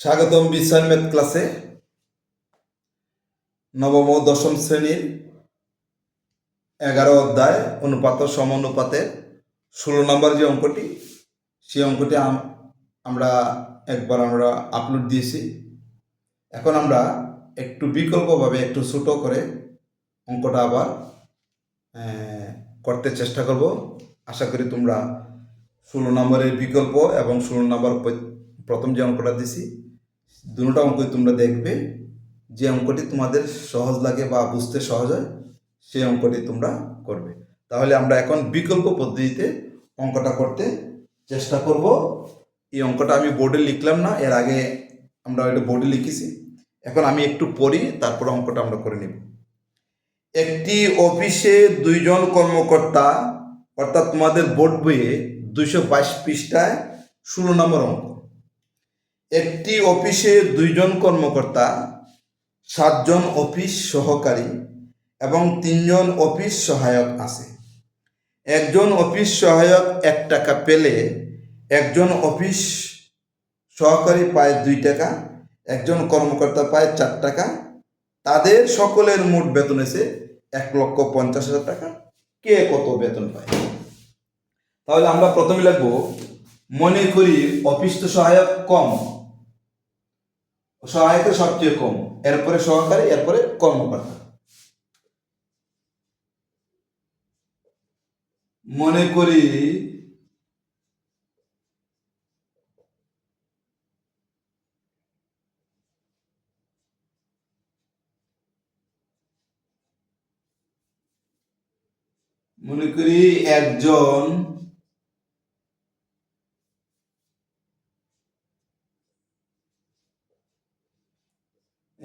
স্বাগতম বিশ্বায়ন ম্যাথ ক্লাসে। নবম ও দশম শ্রেণির এগারো অধ্যায় অনুপাত সমানুপাতের ষোলো নম্বর যে অঙ্কটি, সেই অঙ্কটি আমরা একবার আমরা আপলোড দিয়েছি। এখন আমরা একটু বিকল্পভাবে একটু ছোট করে অঙ্কটা আবার করতে চেষ্টা করব। আশা করি তোমরা ষোলো নম্বরের বিকল্প এবং ষোলো নম্বর প্রথম যে অঙ্কটা দিছি দুটো অঙ্কই তোমরা দেখবে। যে অঙ্কটি তোমাদের সহজ লাগে বা বুঝতে সহজ হয়, সেই অঙ্কটি তোমরা করবে। তাহলে আমরা এখন বিকল্প পদ্ধতিতে অঙ্কটা করতে চেষ্টা করব। এই অঙ্কটা আমি বোর্ডে লিখলাম না, এর আগে আমরা ওইটা বোর্ডে লিখেছি। এখন আমি একটু পড়ি, তারপর অঙ্কটা আমরা করে নিব। একটি অফিসে দুইজন কর্মকর্তা, অর্থাৎ তোমাদের বোর্ড বইয়ে দুইশো বাইশ পৃষ্ঠায় ষোলো নম্বর অঙ্ক। একটি অফিসে দুইজন কর্মকর্তা, সাতজন অফিস সহকারী এবং তিনজন অফিস সহায়ক আছে। একজন অফিস সহায়ক এক টাকা পেলে একজন অফিস সহকারী পায় দুই টাকা, একজন কর্মকর্তা পায় চার টাকা। তাদের সকলের মোট বেতন এসে এক লক্ষ পঞ্চাশ হাজার টাকা। কে কত বেতন পায়? তাহলে আমরা প্রথমে লিখব, মনে করি অফিস তো সহায়ক কম। সহায়কের সবচেয়ে কম। এরপরে সহকারী এরপরে কর্মকর্তা। মনে করি মনে করি একজন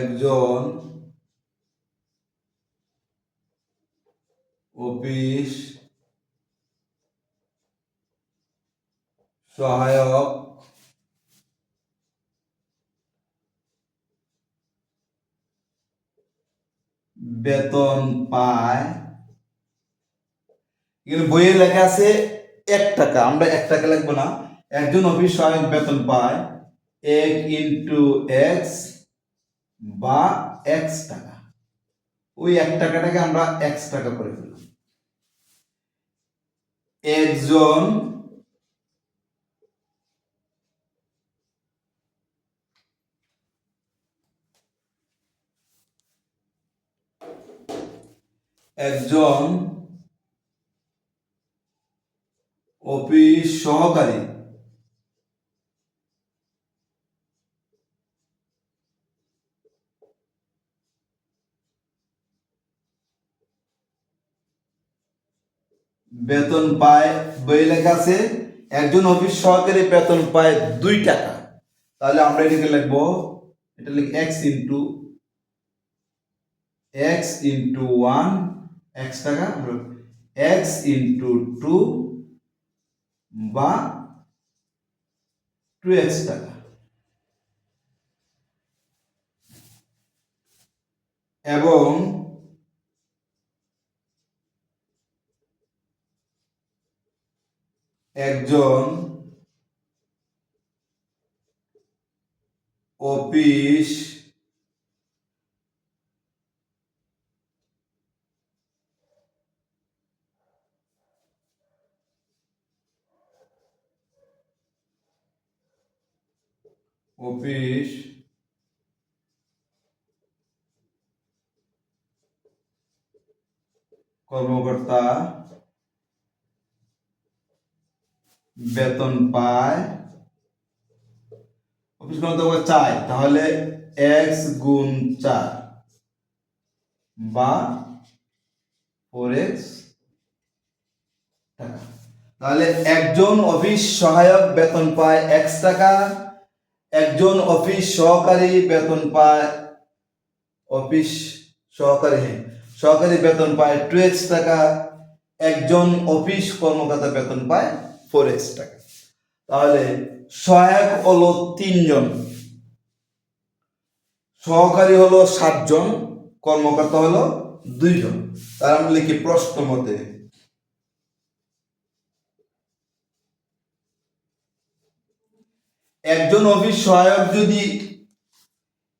একজন অফিস সহায়ক বেতন পায়। বইয়ে লেখা আছে এক টাকা, আমরা এক টাকা লিখব না। একজন অফিস সহায়ক বেতন পায়। এক ইন্টু এক্স বা এক্স টাকা। ওই এক টাকাটাকে আমরা এক্স টাকা করে ফেললাম। একজন একজন অফিস সহকারী বেতন পায় বই লেখা আছে একজন অফিস সহকারী বেতন পায় দুই টাকা। তাহলে আমরা এটাকে লিখব, এটা লিখ x into x into one x টাকা এক্স ইন্টু টু বা টু এক্স টাকা। এবং একজন অফিস অফিস কর্মকর্তা বেতন পায়। অফিস কর্মকর্তা চায় তাহলে এক্স গুণ চার বা ফোর এক্স তাহলে একজন অফিস সহায়ক বেতন পায় এক্স টাকা, একজন অফিস সহকারী বেতন পায় অফিস সহকারী হ্যাঁ সহকারী বেতন পায় টু এক্স টাকা, একজন অফিস কর্মকর্তা বেতন পায় ফোর এক্স টাকা। তাহলে সহায়ক হলো তিনজন। সহকারী হলো সাতজন, কর্মকর্তা হলো দুইজন। তার আমরা লিখি প্রশ্ন মতে। একজন অফিস সহায়ক যদি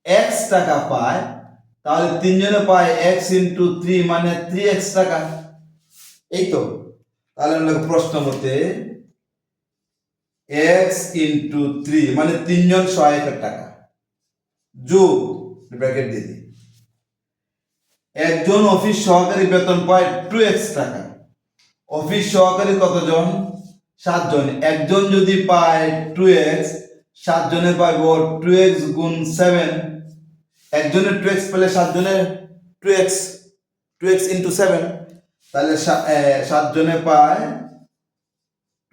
এক্স টাকা পায়, তাহলে তিনজনে পায় এক্স ইন্টু থ্রি মানে থ্রি এক্স টাকা। এই তো। তাহলে প্রশ্ন মতে। এক্স ইন্টু থ্রি মানে তিনজন সহায়কের টাকা। যোগ ব্র্যাকেট দিয়ে দিই। একজন অফিস সহকারী বেতন পায় টু এক্স টাকা। অফিস সহকারী কতজন? সাতজন। একজন যদি পায় টু এক্স সাতজনে পাইব টু এক্স গুণ সেভেন একজনের টু এক্স পেলে সাতজনের two x two x into seven তাহলে সাতজনে পায়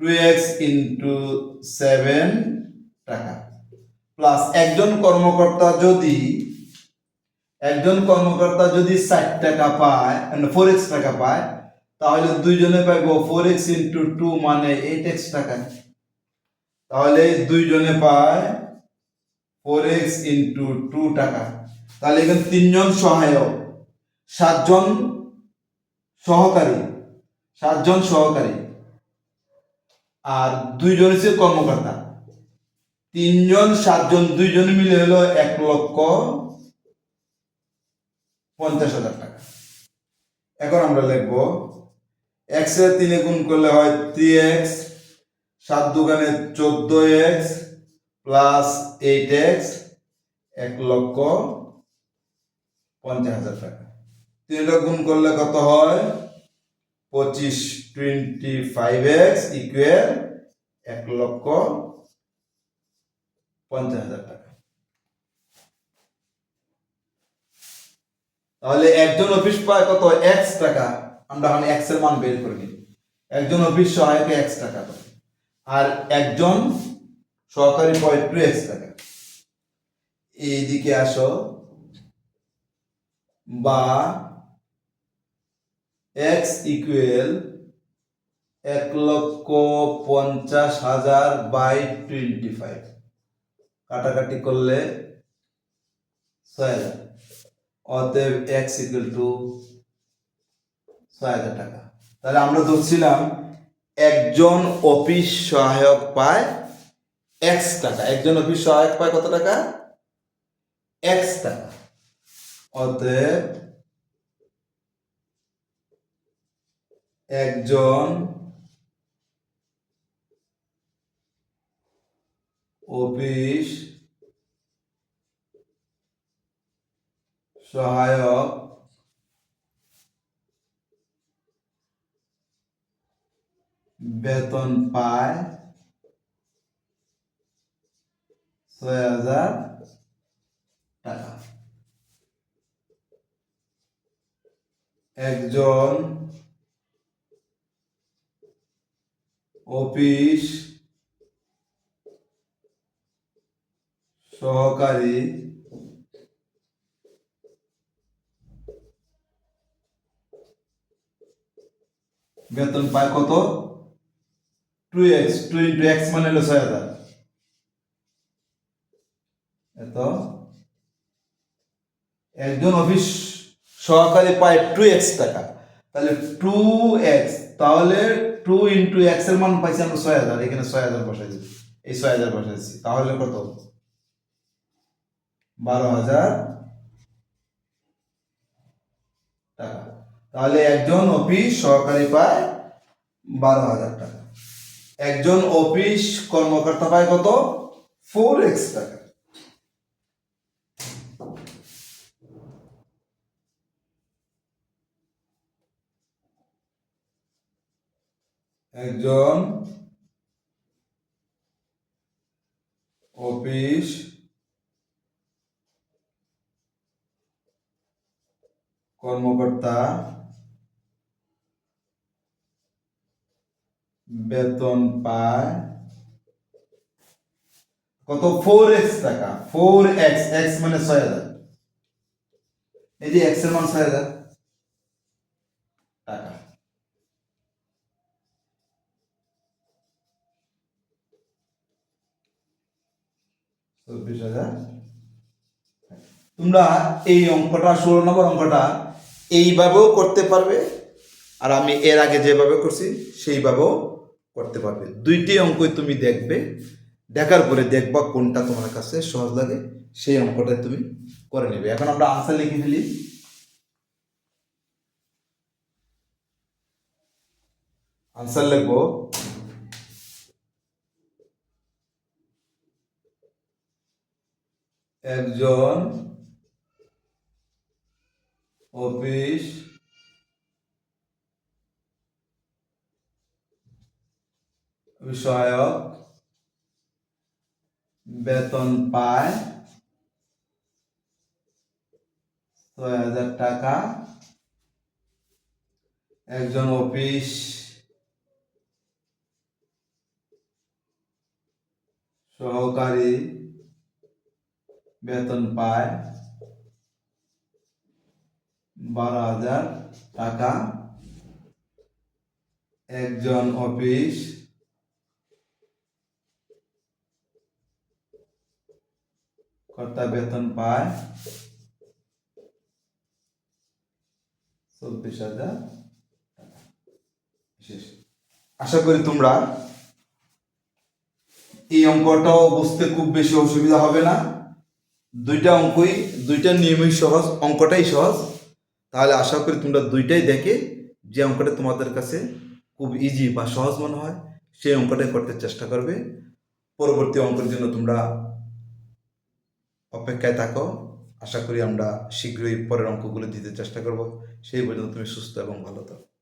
টু এক্স ইন্টু সেভেন টাকা। প্লাস একজন কর্মকর্তা যদি, একজন কর্মকর্তা যদি ষাট টাকা পায় ফোর এক্স টাকা পায়, তাহলে দুইজনে পাইব ফোর এক্স ইন্টু টু মানে এইট এক্স টাকা। তাহলে দুইজনে পায় ফোর এক্স ইন্টু টু টাকা। তাহলে এখানে তিনজন সহায়ক, সাতজন সহকারী সাতজন সহকারী। আর দুইজন হচ্ছে কর্মকর্তা। তিনজন, সাতজন, দুইজন মিলে হলো এক লক্ষ পঞ্চাশ হাজার টাকা। এখন আমরা লিখব এক্সের তিনে গুণ করলে হয় থ্রি এক্স সাত দোকানে চোদ্দ এক্স প্লাস এইট এক্স এক লক্ষ পঞ্চাশ হাজার টাকা। তিনটা গুণ করলে কত হয়? পঁচিশ টোয়েন্টি ফাইভ এক্স ইকুয়াল এক লক্ষ পঞ্চাশ হাজার টাকা। তাহলে একজন অফিস পায় কত? এক্স টাকা। আমরা এখন এক্সের মান বের করে নিই। একজন অফিস সহায়ক এক্স টাকা পায় আর একজন সহকারী পায় টু এক্স টাকা। এইদিকে আসো। বা এক্স ইকুয়াল এক লক্ষ পঞ্চাশ হাজার বাই টোয়েন্টি ফাইভ কাটাকাটি করলে ছয় হাজার। অতএব এক্স ইকুয়াল টু ছয় হাজার টাকা। তাহলে আমরা ধরছিলাম একজন অফিস সহায়ক পায় এক্স টাকা। একজন অফিস সহায়ক পায় কত টাকা? এক্স টাকা। অতএব একজন অফিস সহায়ক বেতন পায় ছয় হাজার টাকা। একজন অফিস সহকারী বেতন পায় কত? Two x two into x মানে হলো ছয় হাজার। এত? একজন অফিস সহকারী পায় টু এক্স টাকা। তাহলে টু এক্স তাহলে টু ইন্টু এক্সের মান পাইছি আমরা ছয় হাজার, এখানে ছয় হাজার বসাইছি। এই ছয় হাজার বসাইছি, তাহলে কত? বারো হাজার টাকা। তাহলে একজন অফিস সহকারী পায় বারো হাজার টাকা। একজন অফিস কর্মকর্তা পায় কত? ফোর এক্স টাকা। একজন অফিস কর্মকর্তা বেতন পায় কত? ফোর এক্স টাকা। ফোর এক্স এক্স মানে ছয় হাজার। এই যে এক্সের মান ছয় হাজার টাকা। চব্বিশ হাজার। তোমরা এই অঙ্কটা, ষোলো নম্বর অঙ্কটা এইভাবেও করতে পারবে, আর আমি এর আগে যেভাবে করছি, সেইভাবেও করতে পারবে। দুইটি অঙ্কই তুমি দেখবে, দেখার পরে দেখবা কোনটা তোমার কাছে সহজ লাগে, সেই অঙ্কটা তুমি করে নেবে। এখন আমরা আনসার লিখে ফেলি। আনসার লিখব। একজন অফিস বিষয়ক বেতন পায় ছয় হাজার টাকা। একজন অফিস। সহকারী। বেতন পায়। বারো হাজার টাকা। একজন অফিস। কর্তা বেতন পায় চব্বিশ হাজার আশা করি তোমরা এই অঙ্কটাও বুঝতে খুব বেশি অসুবিধা হবে না। দুইটা অঙ্কই, দুইটা নিয়মই সহজ, অঙ্কটাই সহজ। তাহলে আশা করি তোমরা দুইটাই দেখে যে অঙ্কটা তোমাদের কাছে খুব ইজি বা সহজ মনে হয়, সেই অঙ্কটাই করতে চেষ্টা করবে। পরবর্তী অঙ্কের জন্য তোমরা অপেক্ষায় থাকো। আশা করি আমরা শীঘ্রই পরের অঙ্কগুলো দিতে চেষ্টা করব। সেই পর্যন্ত তুমি সুস্থ এবং ভালো থাকো।